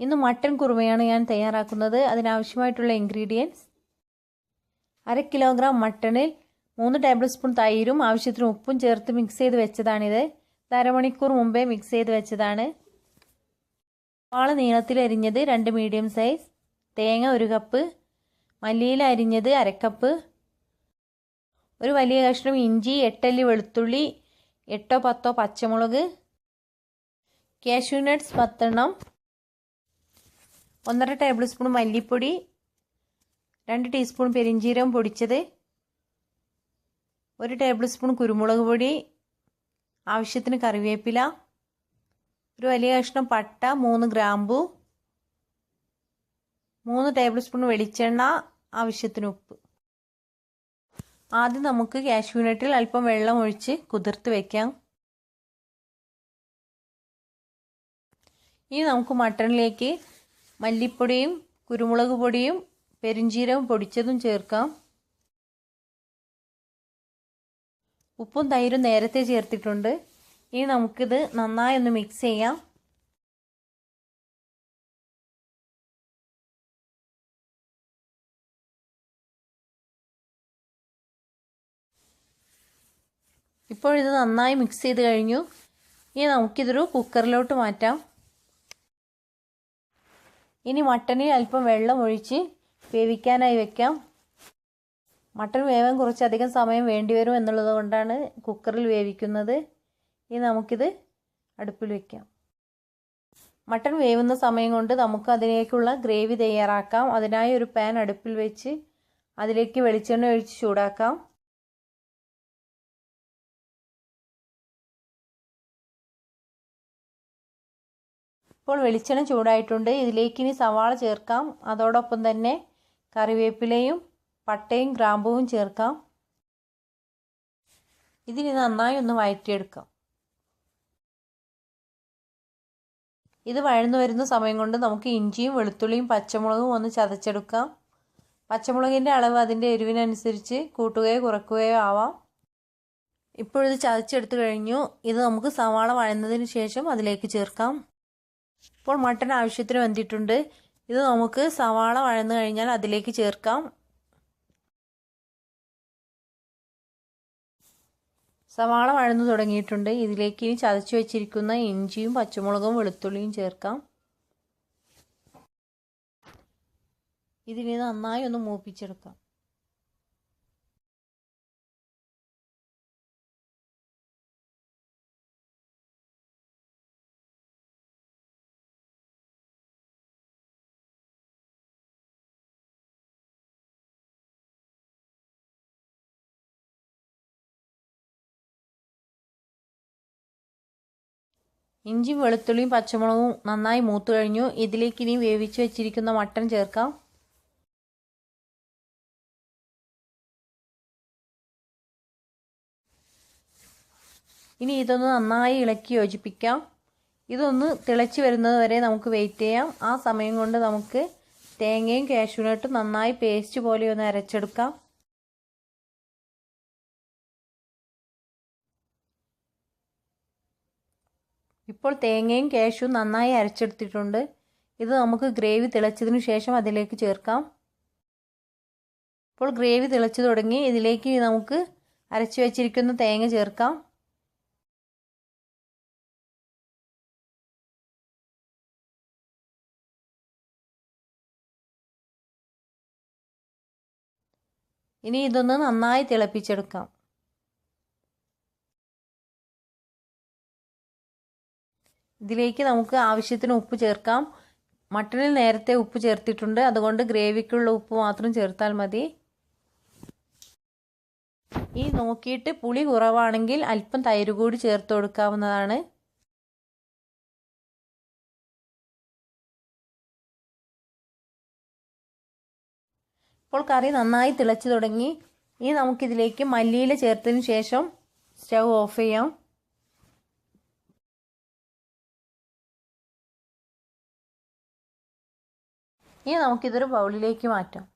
ഇന്ന് മട്ടൻ കുറുമയാണ് ഞാൻ തയ്യാറാക്കുന്നത്. അതിനാവശ്യമായിട്ടുള്ള ഇൻഗ്രീഡിയൻസ് അര കിലോഗ്രാം മട്ടണിൽ മൂന്ന് ടേബിൾ സ്പൂൺ തൈരും ആവശ്യത്തിന് ഉപ്പും ചേർത്ത് മിക്സ് ചെയ്ത് വെച്ചതാണിത്. അരമണിക്കൂർ മുമ്പേ മിക്സ് ചെയ്ത് വെച്ചതാണ്. വാള നീളത്തിൽ അരിഞ്ഞത് രണ്ട് മീഡിയം സൈസ് തേങ്ങ ഒരു കപ്പ് മല്ലിയില അരിഞ്ഞത് അരക്കപ്പ് ഒരു വലിയ കഷ്ണം ഇഞ്ചി എട്ടല്ലി വെളുത്തുള്ളി എട്ടോ പത്തോ പച്ചമുളക്. കാഷ്യൂ നട്ട്സ് പത്തെണ്ണം. ഒന്നര ടേബിൾ സ്പൂൺ മല്ലിപ്പൊടി രണ്ട് ടീസ്പൂൺ പെരിഞ്ചീരകം പൊടിച്ചത് ഒരു ടേബിൾ സ്പൂൺ കുരുമുളക് പൊടി ആവശ്യത്തിന് കറിവേപ്പില ഒരു വലിയ കഷ്ണം പട്ട മൂന്ന് ഗ്രാമ്പു മൂന്ന് ടേബിൾ സ്പൂൺ വെളിച്ചെണ്ണ ആവശ്യത്തിന് ഉപ്പ്. ആദ്യം നമുക്ക് കാഷ്യൂനട്ടിൽ അല്പം വെള്ളം ഒഴിച്ച് കുതിർത്ത് വെക്കാം. ഇനി നമുക്ക് മട്ടണിലേക്ക് മല്ലിപ്പൊടിയും കുരുമുളക് പൊടിയും പെരിഞ്ചീരവും പൊടിച്ചതും ചേർക്കാം. ഉപ്പും തൈരും നേരത്തെ ചേർത്തിട്ടുണ്ട്. ഇനി നമുക്കിത് നന്നായി ഒന്ന് മിക്സ് ചെയ്യാം. ഇപ്പോൾ ഇത് നന്നായി മിക്സ് ചെയ്ത് കഴിഞ്ഞു. ഇനി നമുക്കിതൊരു കുക്കറിലോട്ട് മാറ്റാം. ഇനി മട്ടണിൽ അല്പം വെള്ളം ഒഴിച്ച് വേവിക്കാനായി വെക്കാം. മട്ടൺ വേവാൻ കുറച്ചധികം സമയം വേണ്ടി വരും എന്നുള്ളത് കൊണ്ടാണ് കുക്കറിൽ വേവിക്കുന്നത്. ഇനി നമുക്കിത് അടുപ്പിൽ വെക്കാം. മട്ടൺ വേവുന്ന സമയം കൊണ്ട് നമുക്ക് അതിലേക്കുള്ള ഗ്രേവി തയ്യാറാക്കാം. അതിനായി ഒരു പാൻ അടുപ്പിൽ വെച്ച് അതിലേക്ക് വെളിച്ചെണ്ണ ഒഴിച്ച് ചൂടാക്കാം. ഇപ്പോൾ വെളിച്ചെണ്ണ ചൂടായിട്ടുണ്ട്. ഇതിലേക്ക് ഇനി സവാള ചേർക്കാം. അതോടൊപ്പം തന്നെ കറിവേപ്പിലയും പട്ടയും ഗ്രാമ്പുവും ചേർക്കാം. ഇതിന് നന്നായി ഒന്ന് വഴറ്റിയെടുക്കാം ഇത് വഴന്നു വരുന്ന സമയം കൊണ്ട് നമുക്ക് ഇഞ്ചിയും വെളുത്തുള്ളിയും പച്ചമുളകും ഒന്ന് ചതച്ചെടുക്കാം. പച്ചമുളകിന്റെ അളവ് അതിന്റെ എരിവിനനുസരിച്ച് കൂട്ടുകയോ കുറയ്ക്കുകയോ ആവാം. ഇപ്പോഴിത് ചതച്ചെടുത്തു കഴിഞ്ഞു. ഇത് നമുക്ക് സവാള വഴന്നതിന് ശേഷം അതിലേക്ക് ചേർക്കാം. ഇപ്പോൾ മട്ടൺ ആവശ്യത്തിന് വെന്തിട്ടുണ്ട്. ഇത് നമുക്ക് സവാള വഴന്നു കഴിഞ്ഞാൽ അതിലേക്ക് ചേർക്കാം. സവാള വഴന്നു തുടങ്ങിയിട്ടുണ്ട്. ഇതിലേക്ക് ഇനി ചതച്ചു വെച്ചിരിക്കുന്ന ഇഞ്ചിയും പച്ചമുളകും വെളുത്തുള്ളിയും ചേർക്കാം. ഇതിനെ നന്നായി ഒന്ന് മൂപ്പിച്ചെടുക്കാം. ഇഞ്ചി വെളുത്തുള്ളിയും പച്ചമുളകും നന്നായി മൂത്തു കഴിഞ്ഞു. ഇതിലേക്ക് ഇനി വേവിച്ച് വെച്ചിരിക്കുന്ന മട്ടൺ ചേർക്കാം. ഇനി ഇതൊന്ന് നന്നായി ഇളക്കി യോജിപ്പിക്കാം. ഇതൊന്ന് തിളച്ച് വരുന്നത് വരെ നമുക്ക് വെയിറ്റ് ചെയ്യാം. ആ സമയം കൊണ്ട് നമുക്ക് തേങ്ങയും കാഷ്യൂനട്ടും നന്നായി പേസ്റ്റ് പോലെ ഒന്ന് അരച്ചെടുക്കാം. ഇപ്പോൾ തേങ്ങയും കാഷ്യും നന്നായി അരച്ചെടുത്തിട്ടുണ്ട്. ഇത് നമുക്ക് ഗ്രേവി തിളച്ചതിന് ശേഷം അതിലേക്ക് ചേർക്കാം. ഇപ്പോൾ ഗ്രേവി തിളച്ചു തുടങ്ങി ഇതിലേക്ക് നമുക്ക് അരച്ചു വച്ചിരിക്കുന്ന തേങ്ങ ചേർക്കാം. ഇനി ഇതൊന്ന് നന്നായി തിളപ്പിച്ചെടുക്കാം. ഇതിലേക്ക് നമുക്ക് ആവശ്യത്തിന് ഉപ്പ് ചേർക്കാം. മട്ടണിൽ നേരത്തെ ഉപ്പ് ചേർത്തിട്ടുണ്ട്. അതുകൊണ്ട് ഗ്രേവിക്കുള്ള ഉപ്പ് മാത്രം ചേർത്താൽ മതി. ഈ നോക്കിയിട്ട് പുളി കുറവാണെങ്കിൽ അല്പം തൈര് കൂടി ചേർത്ത് കൊടുക്കാവുന്നതാണ്. ഇപ്പോൾ കറി നന്നായി തിളച്ചു തുടങ്ങി. ഇനി നമുക്കിതിലേക്ക് മല്ലിയില ചേർത്തതിന് ശേഷം സ്റ്റൗ ഓഫ് ചെയ്യാം. ഇനി നമുക്കിതൊരു ബൗളിലേക്ക് മാറ്റാം.